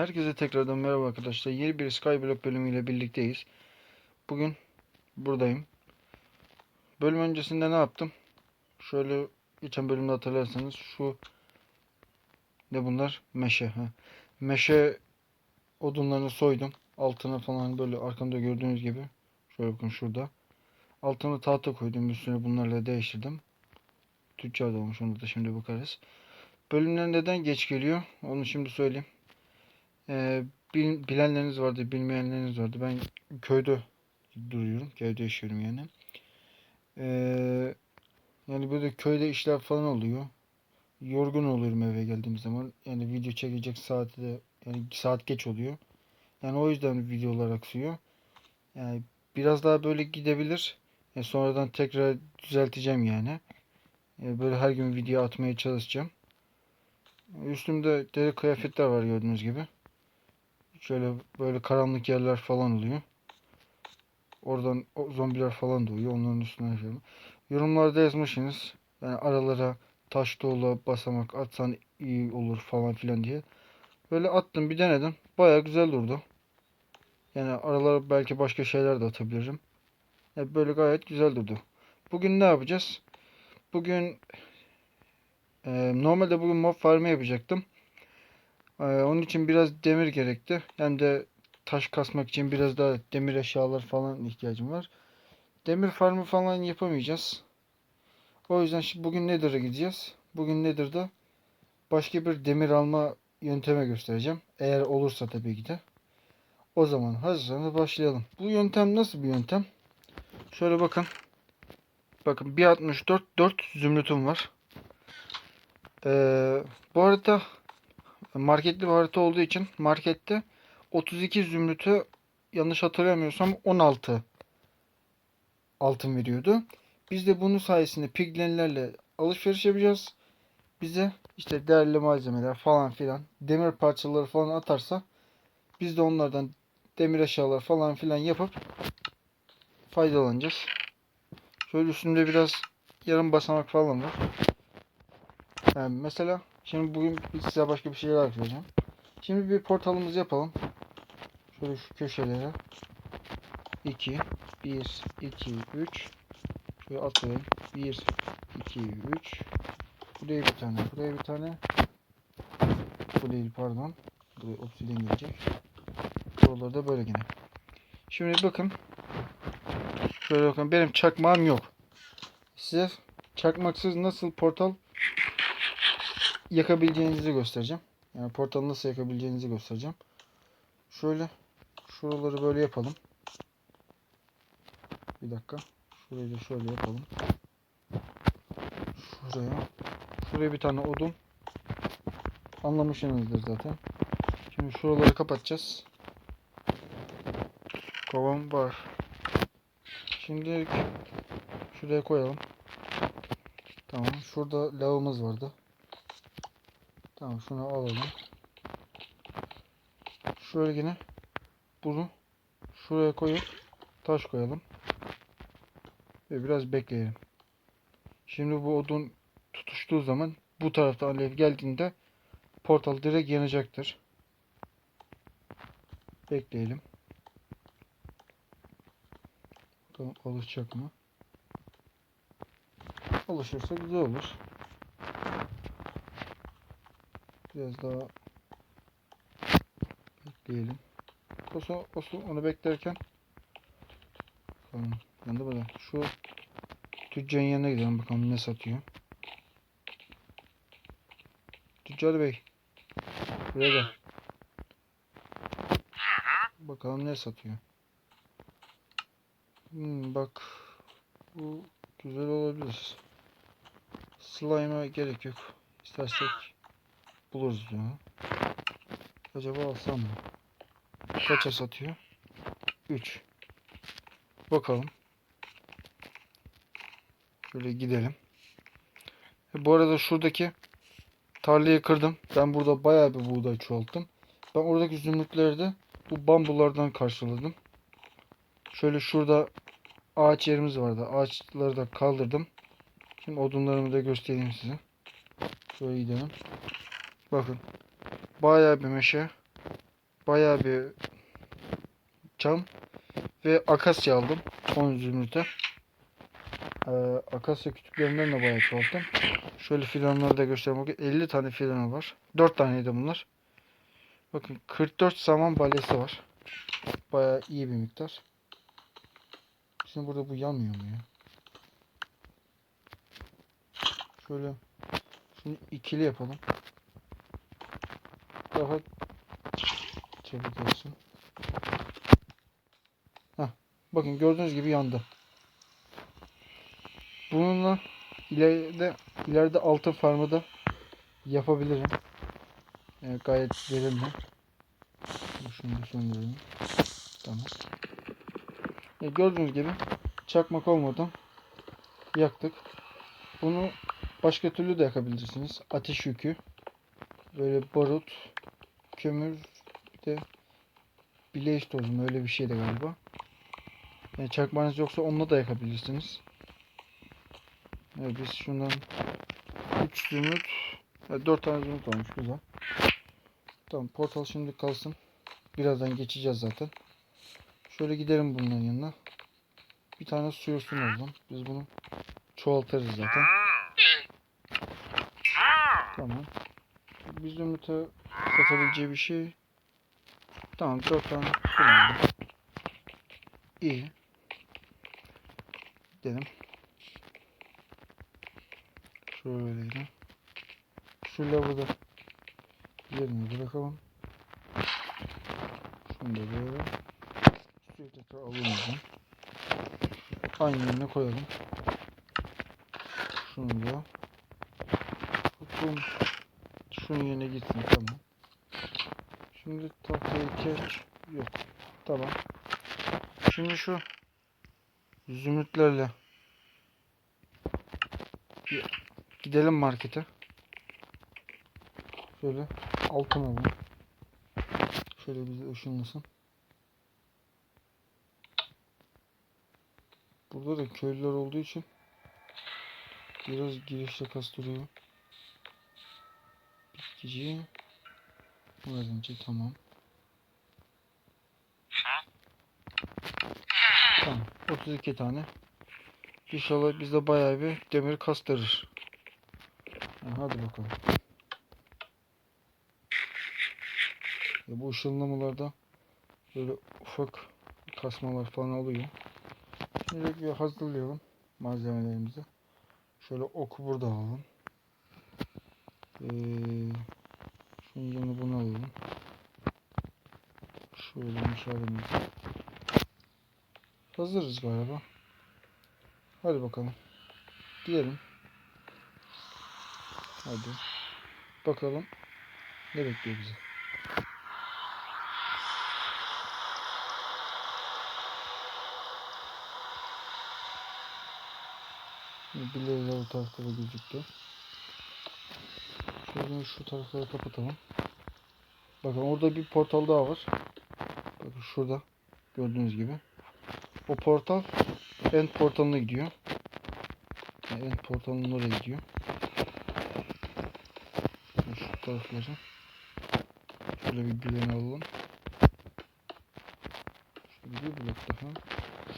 Herkese tekrardan merhaba arkadaşlar. Yeni bir Skyblock bölümüyle birlikteyiz. Bugün buradayım. Bölüm öncesinde ne yaptım? Şöyle geçen bölümde hatırlarsanız şu ne bunlar? Meşe. Ha. Meşe odunlarını soydum. Altına falan böyle arkamda gördüğünüz gibi. Şöyle bakın şurada. Altına tahta koydum. Üstüne bunlarla değiştirdim. Tüccar da olmuş. Onu da şimdi bakarız. Bölümler neden geç geliyor? Onu şimdi söyleyeyim. Ee, bil- bilenleriniz vardı, bilmeyenleriniz vardı. Ben köyde duruyorum. Köyde yaşıyorum yani. Ee, yani böyle köyde işler falan oluyor. Yorgun oluyorum eve geldiğim zaman. Yani video çekecek saati de yani saat geç oluyor. Yani o yüzden videolar aksıyor. Yani biraz daha böyle gidebilir. E, sonradan tekrar düzelteceğim yani. E, böyle her gün video atmaya çalışacağım. Üstümde deri kıyafetler var gördüğünüz gibi. Şöyle böyle karanlık yerler falan oluyor. Oradan o zombiler falan doğuyor. Onların üstüne yaşıyorum. Yorumlarda yazmışsınız. Yani aralara taş dolu basamak atsan iyi olur falan filan diye. Böyle attım bir denedim. Baya güzel durdu. Yani aralara belki başka şeyler de atabilirim. Yani böyle gayet güzel durdu. Bugün ne yapacağız? Bugün e, normalde bugün mob farmı yapacaktım. Ee, onun için biraz demir gerekti. Hem de taş kasmak için biraz daha demir eşyalar falan ihtiyacım var. Demir farmı falan yapamayacağız. O yüzden şimdi bugün Nether'a gideceğiz. Bugün Nether'da başka bir demir alma yönteme göstereceğim. Eğer olursa tabii ki de. O zaman hazırsanız başlayalım. Bu yöntem nasıl bir yöntem? Şöyle bakın. Bakın 1.64 4 zümrütüm var. Ee, bu arada marketli bir olduğu için markette 32 zümrütü yanlış hatırlamıyorsam 16 altın veriyordu. Biz de bunun sayesinde piglenlerle alışveriş yapacağız. Bize işte değerli malzemeler falan filan demir parçaları falan atarsa biz de onlardan demir eşyalar falan filan yapıp faydalanacağız. Şöyle üstümde biraz yarım basamak falan var. Yani mesela Şimdi bugün size başka bir şeyler aktaracağım. Şimdi bir portalımızı yapalım. Şöyle şu köşelere. 2 1 2 3 Şöyle atlayayım. 1 2 3 Buraya bir tane, buraya bir tane. Bu değil pardon. Buraya obsidian gelecek. Buraları da böyle yine. Şimdi bakın. Şöyle bakın benim çakmağım yok. Size çakmaksız nasıl portal yakabileceğinizi göstereceğim. Yani portalı nasıl yakabileceğinizi göstereceğim. Şöyle şuraları böyle yapalım. Bir dakika. Şurayı da şöyle yapalım. Şuraya. Şuraya bir tane odun. Anlamışsınızdır zaten. Şimdi şuraları kapatacağız. Kovam var. Şimdi şuraya koyalım. Tamam. Şurada lavımız vardı. Tamam şunu alalım. Şöyle yine bunu şuraya koyup taş koyalım. Ve biraz bekleyelim. Şimdi bu odun tutuştuğu zaman bu tarafta alev geldiğinde portal direkt yanacaktır. Bekleyelim. Bakalım alışacak mı? Alışırsa güzel olur. Biraz daha bekleyelim. Olsun, olsun onu beklerken. Ben de böyle şu tüccarın yanına gidelim bakalım ne satıyor. Tüccar bey. Buraya gel. Bakalım ne satıyor. Hmm, bak. Bu güzel olabilir. Slime'a gerek yok. İstersek buluruz ya. Acaba alsam mı? Kaça satıyor? 3. Bakalım. Şöyle gidelim. E, bu arada şuradaki tarlayı kırdım. Ben burada bayağı bir buğday çoğalttım. Ben oradaki zümrütleri de bu bambulardan karşıladım. Şöyle şurada ağaç yerimiz vardı. Ağaçları da kaldırdım. Şimdi odunlarımı da göstereyim size. Şöyle gidelim. Bakın. Bayağı bir meşe. bayağı bir çam ve akasya aldım 10 zümrüte. Ee, akasya kütüklerinden de bayağı çoğalttım. Şöyle fidanları da göstereyim. Bakın 50 tane fidanı var. 4 taneydi bunlar. Bakın 44 saman balyası var. Bayağı iyi bir miktar. Şimdi burada bu yanmıyor mu ya? Şöyle şunu ikili yapalım. Daha çabuk olsun. Heh, bakın gördüğünüz gibi yandı. Bununla ileride ileride altın farmı da yapabilirim. Yani gayet verimli. Şunu da söndürelim. Tamam. E, gördüğünüz gibi çakmak olmadan yaktık. Bunu başka türlü de yakabilirsiniz. Ateş yükü. Böyle barut, kömür, bir de bileğiş tozu mu öyle bir şey de galiba. Yani çakmanız yoksa onunla da yakabilirsiniz. Evet, biz şundan 3 zümrüt, 4 tane zümrüt olmuş güzel. Tamam portal şimdi kalsın. Birazdan geçeceğiz zaten. Şöyle gidelim bunların yanına. Bir tane su yosun aldım. Biz bunu çoğaltırız zaten. Tamam. Bir zümrüte satabileceği bir şey. Tamam 4 tane kullandım. İyi. Gidelim. Şöyle. Şu lavı da yerine bırakalım. Şunu da böyle. Suyu tekrar alalım. Aynı yerine koyalım. Şunu da. Şunun yerine gitsin tamam. Şimdi tahtaya ihtiyaç yok. Tamam. Şimdi şu zümrütlerle gidelim markete. Şöyle altın alalım. Şöyle bizi ışınlasın. Burada da köylüler olduğu için biraz girişte kastırıyor. Bitkici. Madenci tamam. Tamam. 32 tane. İnşallah bizde bayağı bir demir kastırır. Ha, hadi bakalım. Ya bu ışınlamalarda böyle ufak kasmalar falan oluyor. Şimdi bir hazırlayalım malzemelerimizi. Şöyle oku burada alalım. Ee, şunun yanına bunu alalım. Şöyle müsaadeniz. Hazırız galiba. Hadi bakalım. Gidelim. Hadi. Bakalım ne bekliyor bizi. Birileri bu tarafta da gözüktü. Şöyle şu tarafları kapatalım. Bakın orada bir portal daha var. Bakın şurada gördüğünüz gibi. O portal end portalına gidiyor. Yani end portalının oraya gidiyor. Şu tarafları. Şöyle bir güvene alalım. Şöyle bir blok daha.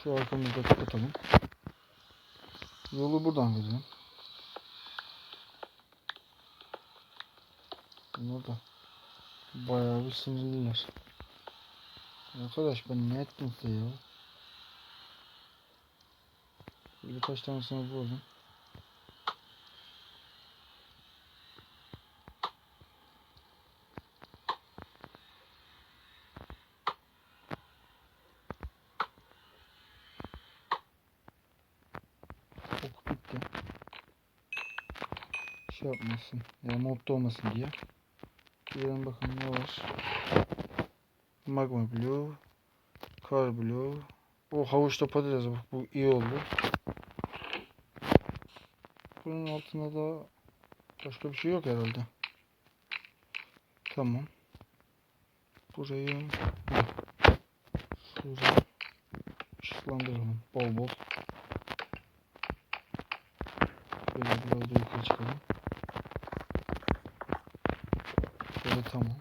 Şu arkamızda kapatalım. Yolu buradan verelim. Bunlar da bayağı bir sinirliler. Arkadaş ben ne ettim size ya? Birkaç tanesini vurdum. Ok bitti. Şey yapmasın. Yani modda olmasın diye. Gidelim bakalım ne var. Magma Blue. Kar Blue. O havuçta patates bak bu iyi oldu. Bunun altında da başka bir şey yok herhalde. Tamam. Burayı Heh. şurayı ışıklandıralım bol bol. Böyle biraz da yukarı çıkalım. Böyle tamam.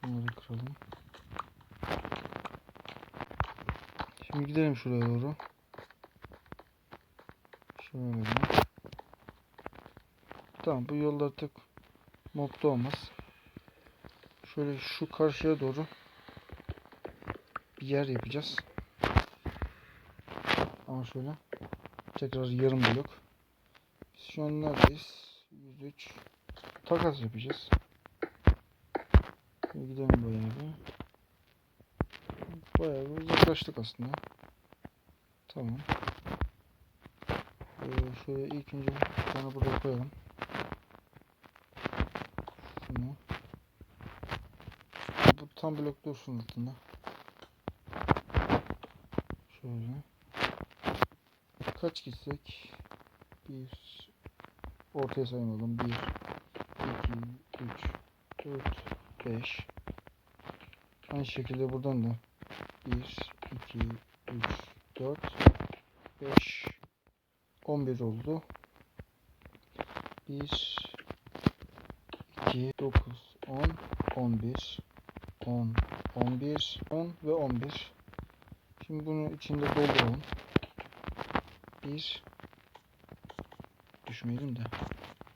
Şunları kıralım. Şimdi gidelim şuraya doğru. Şöyle. Tamam bu yolda artık mobda olmaz. Şöyle şu karşıya doğru bir yer yapacağız. Ama şöyle tekrar yarım blok. Biz şu an neredeyiz? 103 takas yapacağız. Şöyle gidelim bayağı bir. Bayağı bir uzaklaştık aslında. Tamam. Ee, şöyle ilk önce bir tane buraya koyalım. Şunu. Bu tam blok dursun altında. Şöyle. Kaç gitsek? Bir. Ortaya saymalım. Bir, 2, 3, 4, 5. Aynı şekilde buradan da 1, 2, 3, 4, 5, 11 oldu. 1, 2, 9, 10, 11, 10, 11, 10 ve 11. Şimdi bunu içinde dolduralım. 1, düşmeyelim de.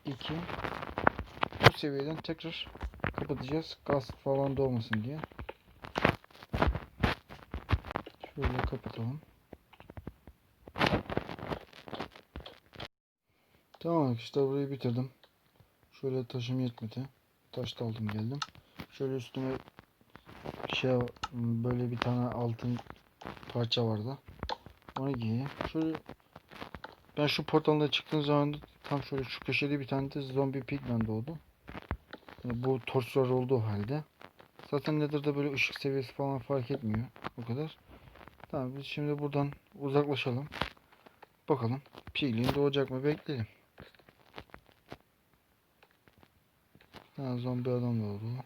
2, üst seviyeden tekrar kapatacağız. Gaz falan doğmasın diye. Şöyle kapatalım. Tamam işte burayı bitirdim. Şöyle taşım yetmedi. Taş da aldım geldim. Şöyle üstüme şey böyle bir tane altın parça vardı. Onu giyeyim. Şöyle ben şu portalda çıktığım zaman tam şöyle şu köşede bir tane de zombi pigmen doğdu. Yani bu torçlar olduğu halde. Zaten Nether'da böyle ışık seviyesi falan fark etmiyor. O kadar. Tamam biz şimdi buradan uzaklaşalım. Bakalım piglin doğacak mı bekleyelim. Ha zombi adam doğdu.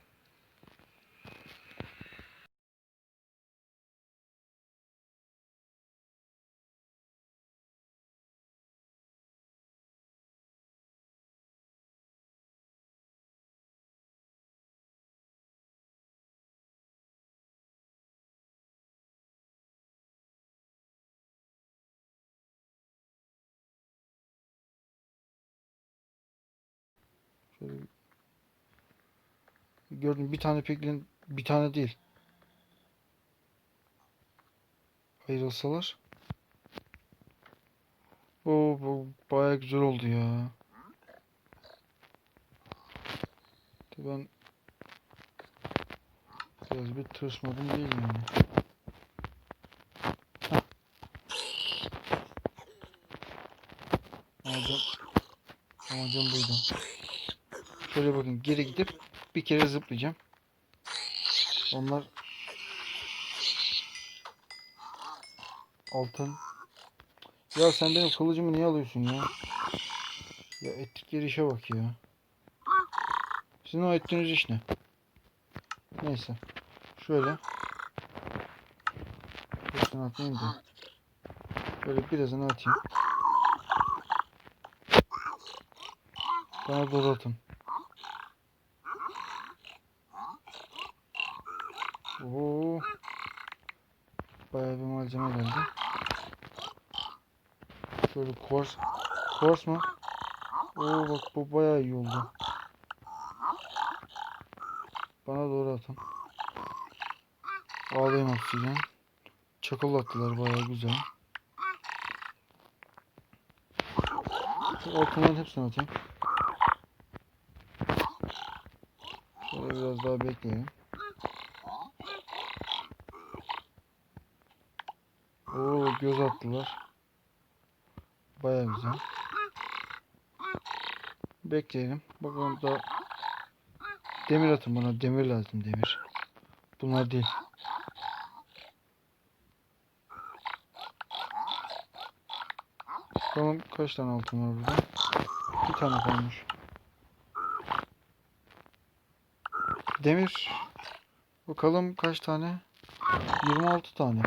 Şöyle gördüm bir tane piglin bir tane değil. Ayrılsalar. Oo bu baya güzel oldu ya. Ben biraz bir tırsmadım değil yani. Geri gidip bir kere zıplayacağım. Onlar altın. Ya sen benim kılıcımı niye alıyorsun ya? Ya ettikleri işe bak ya. Sizin o ettiğiniz iş ne? Neyse. Şöyle. Hepsini atmayayım da. Böyle birazını atayım. Bana doğru atın. Oo. Bayağı bir malzeme geldi. Şöyle kors. Kors mu? Oo bak bu bayağı iyi oldu. Bana doğru atın. Ağlayın oksijen. Çakıl attılar bayağı güzel. Altından hepsini atayım. Şöyle biraz daha bekleyelim. Oo göz attılar. Baya güzel. Bekleyelim. Bakalım da demir atın bana. Demir lazım demir. Bunlar değil. Bakalım kaç tane altın var burada. Bir tane kalmış. Demir. Bakalım kaç tane? 26 tane.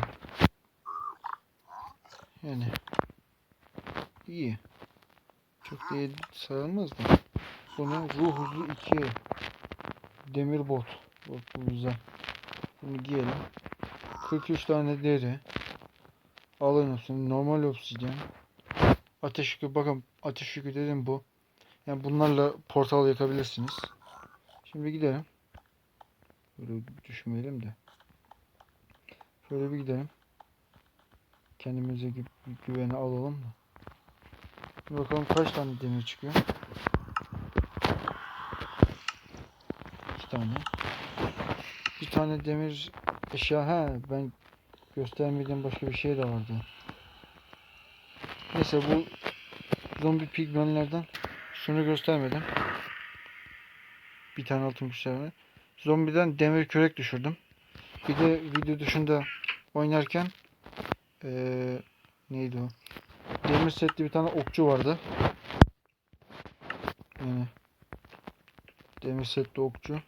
Yani iyi. Çok değil sayılmaz. Bu ne? Ruh hızı 2. Demir bot. Bak bu güzel. Bunu giyelim. 43 tane deri. Alın hepsini. Normal obsidyen. Ateş yükü. Bakın ateş yükü dedim bu. Yani bunlarla portal yakabilirsiniz. Şimdi gidelim. Böyle düşmeyelim de. Şöyle bir gidelim. Kendimize gü güvene alalım da. Bakalım kaç tane demir çıkıyor. İki tane. Bir tane demir eşya. Ha ben göstermediğim başka bir şey de vardı. Neyse bu zombi pigmenlerden şunu göstermedim. Bir tane altın kuşları. Zombiden demir kürek düşürdüm. Bir de video dışında oynarken eee, neydi o? Demir setli bir tane okçu vardı. Yani demir setli okçu.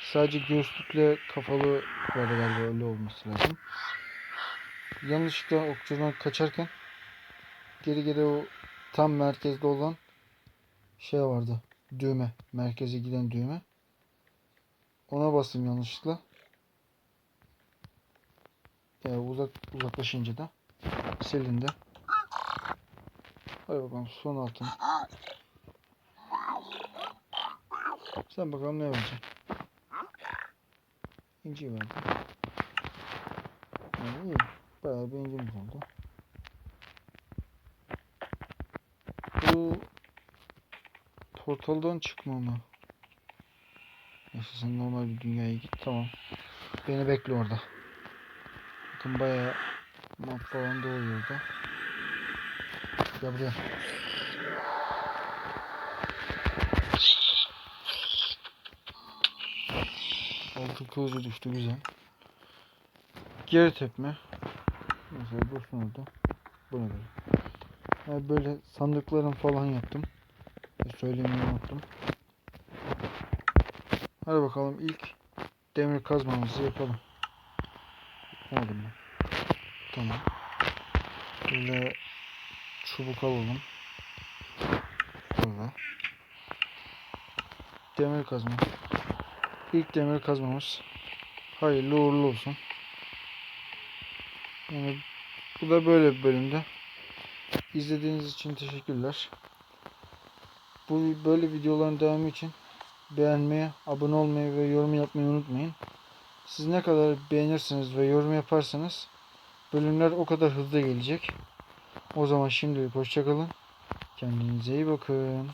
Sadece göğüslükle kafalı vardı galiba öyle olması lazım. Yanlışlıkla okçudan kaçarken geri geri o tam merkezde olan şey vardı. Düğme. Merkeze giden düğme. Ona bastım yanlışlıkla. Yani uzak uzaklaşınca da silindi. Hadi bakalım son altın. Sen bakalım ne vereceksin. İnci verdi. Yani iyi. Bayağı bir incimiz oldu. Bu portaldan çıkma mı? Neyse sen normal bir dünyaya git tamam. Beni bekle orada. Bakın bayağı map falan doğuyor orada. Gel buraya. Altın kılıcı düştü güzel. Geri tepme. Mesela dursun orada. Bu ne böyle? Yani böyle sandıkların falan yaptım. E, Söylemeyi unuttum. Hadi bakalım ilk demir kazmamızı yapalım. Yapamadım ben. Tamam. Böyle çubuk alalım. Burada. Demir kazma. İlk demir kazmamız. Hayırlı uğurlu olsun. Yani bu da böyle bir bölümde. İzlediğiniz için teşekkürler. Bu böyle videoların devamı için beğenmeyi, abone olmayı ve yorum yapmayı unutmayın. Siz ne kadar beğenirsiniz ve yorum yaparsanız bölümler o kadar hızlı gelecek. O zaman şimdilik hoşçakalın. Kendinize iyi bakın.